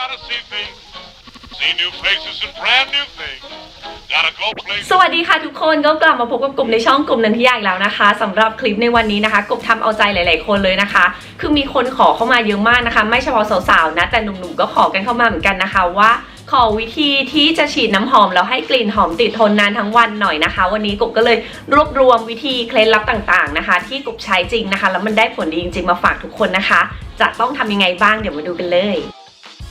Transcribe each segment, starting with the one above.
gotta see things, see new faces and brand new things. Gotta go places. สวัสดีค่ะทุกคนก็กลับมาพบกับกลุ่มในช่องกลุ่มนันทิยาอีกแล้วนะคะสำหรับคลิปในวันนี้นะคะกบทำเอาใจหลาย ๆ คนเลยนะคะ คือมีคนขอเข้ามาเยอะมากนะคะ ไม่เฉพาะสาว ๆ นะ แต่หนุ่ม ๆ ก็ขอกันเข้ามาเหมือนกันนะคะว่าขอวิธีที่จะฉีดน้ำหอมแล้วให้กลิ่นหอมติดทนนานทั้งวันหน่อยนะคะ วันนี้กบก็เลยรวบรวมวิธีเคล็ดลับต่างๆนะคะ ที่กบใช้จริงนะคะ แล้วมันได้ผลดีจริงๆมาฝากทุกคนนะคะ จะต้องทำยังไงบ้างเดี๋ยวมาดูกันเลย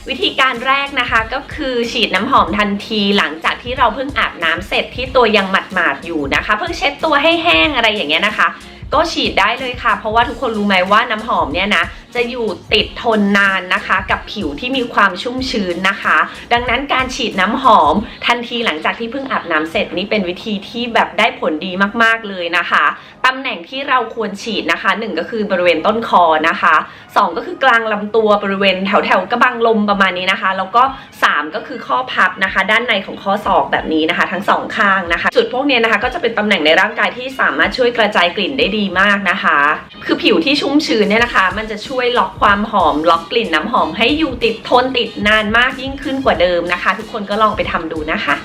วิธีการแรกนะคะก็คือฉีดน้ำหอมทันทีหลังจากที่เราเพิ่งอาบน้ำเสร็จที่ตัวยังหมาดๆอยู่นะคะ เพิ่งเช็ดตัวให้แห้งอะไรอย่างเงี้ยนะคะ ก็ฉีดได้เลยค่ะ เพราะว่าทุกคนรู้ไหมว่าน้ำหอมเนี่ยนะจะอยู่ติดทนนานนะคะ กับผิวที่มีความชุ่มชื้นนะคะ ดังนั้นการฉีดน้ำหอมทันทีหลังจากที่เพิ่งอาบน้ำเสร็จนี่เป็นวิธีที่แบบได้ผลดีมากๆเลยนะคะตำแหน่งที่เราควรฉีดนะคะหนึ่งก็คือบริเวณต้นคอนะคะสองก็คือกลางลำตัวบริเวณแถวแถวกระบังลมประมาณนี้นะคะ แล้วก็สามก็คือข้อพับนะคะ ด้านในของข้อศอกแบบนี้นะคะ ทั้งสองข้างนะคะ จุดพวกนี้นะคะ ก็จะเป็นตำแหน่งในร่างกายที่สามารถช่วยกระจายกลิ่นได้ดีมากนะคะ คือผิวที่ชุ่มชื้นเนี่ยนะคะ มันจะช่วยวยล็อกความหอม ล็อกกลิ่นน้ำหอมให้อยู่ติดทนติดนานมากยิ่งขึ้นกว่าเดิมนะคะ ทุกคนก็ลองไปทำดูนะคะ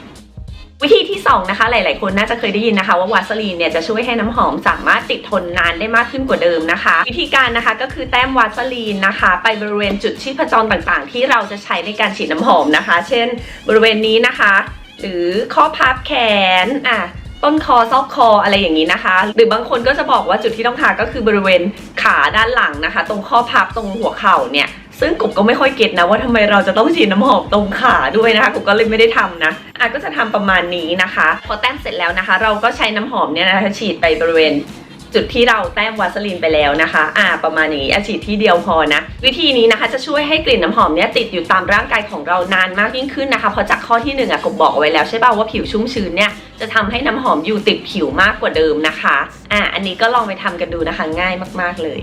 วิธีที่2นะคะหลาย ๆ คนน่าจะเคยได้ยินนะคะว่าวาสลีนเนี่ยจะช่วยให้น้ำหอมสามารถติดทนนานได้มากขึ้นกว่าเดิมนะคะ วิธีการนะคะก็คือแต้มวาสลีนนะคะ ไปบริเวณจุดชีพจรต่าง ๆ ที่เราจะใช้ในการฉีดน้ำหอมนะคะ เช่น บริเวณนี้นะคะ หรือข้อพับแขนอะ ต้นคอซอกคออะไรอย่างนี้นะคะ หรือบางคนก็จะบอกว่าจุดที่ต้องทาก็คือบริเวณขาด้านหลังนะคะ ตรงข้อพับตรงหัวเข่าเนี่ยซึ่งกบก็ไม่ค่อยเก็ตนะว่าทำไมเราจะต้องฉีดน้ำหอมตรงขาด้วยนะคะกบก็เลยไม่ได้ทำนะอะก็จะทำประมาณนี้นะคะ พอแต้มเสร็จแล้วนะคะ เราก็ใช้น้ำหอมเนี่ยนะคะฉีดไปบริเวณ จุดที่เราแต้มวาสลีนไปแล้วนะคะ อ่า ประมาณนี้อะฉีดที่เดียวพอนะ วิธีนี้นะคะจะช่วยให้กลิ่นน้ำหอมเนี่ยติดอยู่ตามร่างกายของเรานานมากยิ่งขึ้นนะคะ เพราะจากข้อที่หนึ่งอะกบบอกเอาไว้แล้วใช่ป่าวว่าผิวชุ่มชื้นเนี่ยจะทำให้น้ำหอมอยู่ติดผิวมากกว่าเดิมนะคะ อ่า อันนี้ก็ลองไปทำกันดูนะคะ ง่ายมาก ๆเลย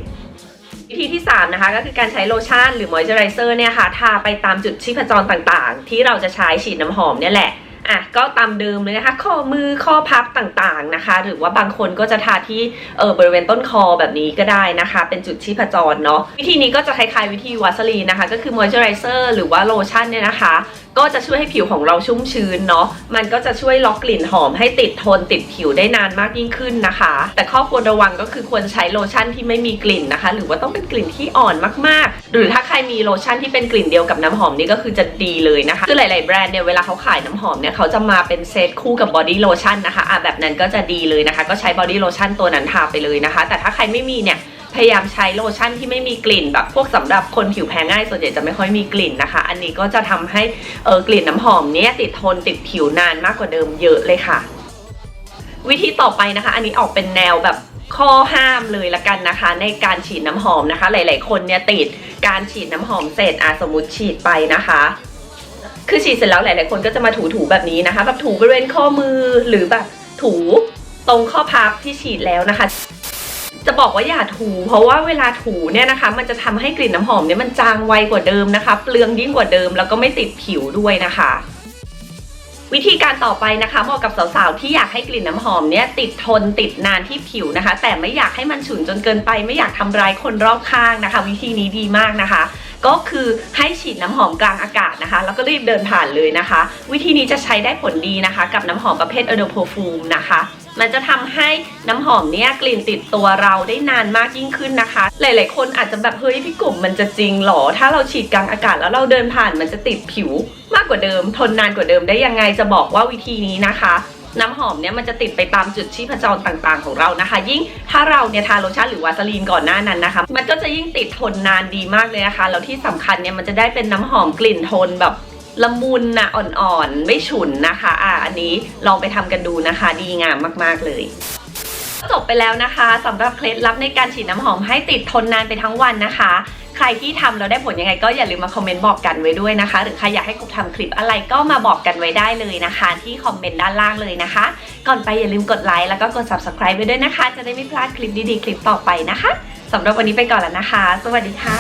วิธีที่ 3 นะคะก็คือการใช้โลชั่นหรือมอยเจอไรเซอร์เนี่ยค่ะทาไปตามจุดชีพจรต่างๆ ที่เราจะใช้ฉีดน้ำหอมเนี่ยแหละ อะก็ตามเดิมเลยนะคะข้อมือข้อพับต่างๆนะคะ หรือว่าบางคนก็จะทาที่เออบริเวณต้นคอแบบนี้ก็ได้นะคะ เป็นจุดชีพจรเนาะวิธีนี้ก็จะคล้ายๆวิธีวาสลีนนะคะ ก็คือมอยเจอไรเซอร์หรือว่าโลชั่นเนี่ยนะคะก็จะช่วยให้ผิวของเราชุ่มชื้นเนาะมันก็จะช่วยล็อกกลิ่นหอมให้ติดทนติดผิวได้นานมากยิ่งขึ้นนะคะ แต่ข้อควรระวังก็คือควรใช้โลชั่นที่ไม่มีกลิ่นนะคะ หรือว่าต้องเป็นกลิ่นที่อ่อนมากๆ หรือถ้าใครมีโลชั่นที่เป็นกลิ่นเดียวกับน้ำหอมนี่ก็คือจะดีเลยนะคะคือหลาย ๆแบรนด์เนี่ยเวลาเขาขายน้ำหอมเนี่ยเขาจะมาเป็นเซตคู่กับบอดี้โลชั่นนะคะอะแบบนั้นก็จะดีเลยนะคะ ก็ใช้บอดี้โลชั่นตัวนั้นทาไปเลยนะคะ แต่ถ้าใครไม่มีเนี่ย พยายามใช้โลชั่นที่ไม่มีกลิ่นแบบพวกสำหรับคนผิวแพ้ง่ายส่วนใหญ่จะไม่ค่อยมีกลิ่นนะคะ อันนี้ก็จะทำให้เออกลิ่นน้ำหอมเนี้ยติดทนติดผิวนานมากกว่าเดิมเยอะเลยค่ะ วิธีต่อไปนะคะ อันนี้ออกเป็นแนวแบบข้อห้ามเลยละกันนะคะ ในการฉีดน้ำหอมนะคะ หลาย ๆ คนเนี่ยติดการฉีดน้ำหอมเสร็จอะสมมติฉีดไปนะคะคือฉีดเสร็จแล้วหลาย ๆ คนก็จะมาถูๆแบบนี้นะคะ แบบถูบริเวณข้อมือหรือแบบถูตรงข้อพับที่ฉีดแล้วนะคะ จะบอกว่าอย่าถู เพราะว่าเวลาถูเนี่ยนะคะ มันจะทำให้กลิ่นน้ำหอมเนี่ยมันจางไวกว่าเดิมนะคะ เปลืองยิ่งกว่าเดิมแล้วก็ไม่ติดผิวด้วยนะคะ วิธีการต่อไปนะคะเหมาะกับสาวๆที่อยากให้กลิ่นน้ำหอมเนี่ยติดทนติดนานที่ผิวนะคะ แต่ไม่อยากให้มันฉุนจนเกินไป ไม่อยากทำร้ายคนรอบข้างนะคะ วิธีนี้ดีมากนะคะก็คือให้ฉีดน้ำหอมกลางอากาศนะคะ แล้วก็รีบเดินผ่านเลยนะคะ วิธีนี้จะใช้ได้ผลดีนะคะ กับน้ำหอมประเภท e d o p e r f u m e นะคะ มันจะทำให้น้ำหอมเนี่ยกลิ่นติดตัวเราได้นานมากยิ่งขึ้นนะคะ หลาย ๆ คนอาจจะแบบเฮ้ยพี่กลุ่มมันจะจริงหรอ ถ้าเราฉีดกลางอากาศแล้วเราเดินผ่านมันจะติดผิวมากกว่าเดิม ทนนานกว่าเดิมได้ยังไงจะบอกว่าวิธีนี้นะคะน้ำหอมเนี่ยมันจะติดไปตามจุดชีพจรต่างๆ ของเรานะคะ ยิ่งถ้าเราเนี่ยทาโลชั่นหรือวาสลีนก่อนหน้านั้นนะคะ มันก็จะยิ่งติดทนนานดีมากเลยนะคะแล้วที่สำคัญเนี่ยมันจะได้เป็นน้ำหอมกลิ่นทนแบบ ละมุนนะอ่อนๆ ไม่ฉุนนะคะ อะอันนี้ลองไปทำกันดูนะคะ ดีงามมากๆเลยจบไปแล้วนะคะสำหรับเคล็ดลับในการฉีดน้ำหอมให้ติดทนนานไปทั้งวันนะคะ ใครที่ทำแล้วได้ผลยังไงก็อย่าลืมมาคอมเมนต์บอกกันไว้ด้วยนะคะ หรือใครอยากให้กุ๊กทำคลิปอะไรก็มาบอกกันไว้ได้เลยนะคะ ที่คอมเมนต์ด้านล่างเลยนะคะ ก่อนไปอย่าลืมกดไลค์แล้วก็กด subscribe ไว้ด้วยนะคะ จะได้ไม่พลาดคลิปดีๆ คลิปต่อไปนะคะสำหรับวันนี้ไปก่อนแล้วนะคะ สวัสดีค่ะ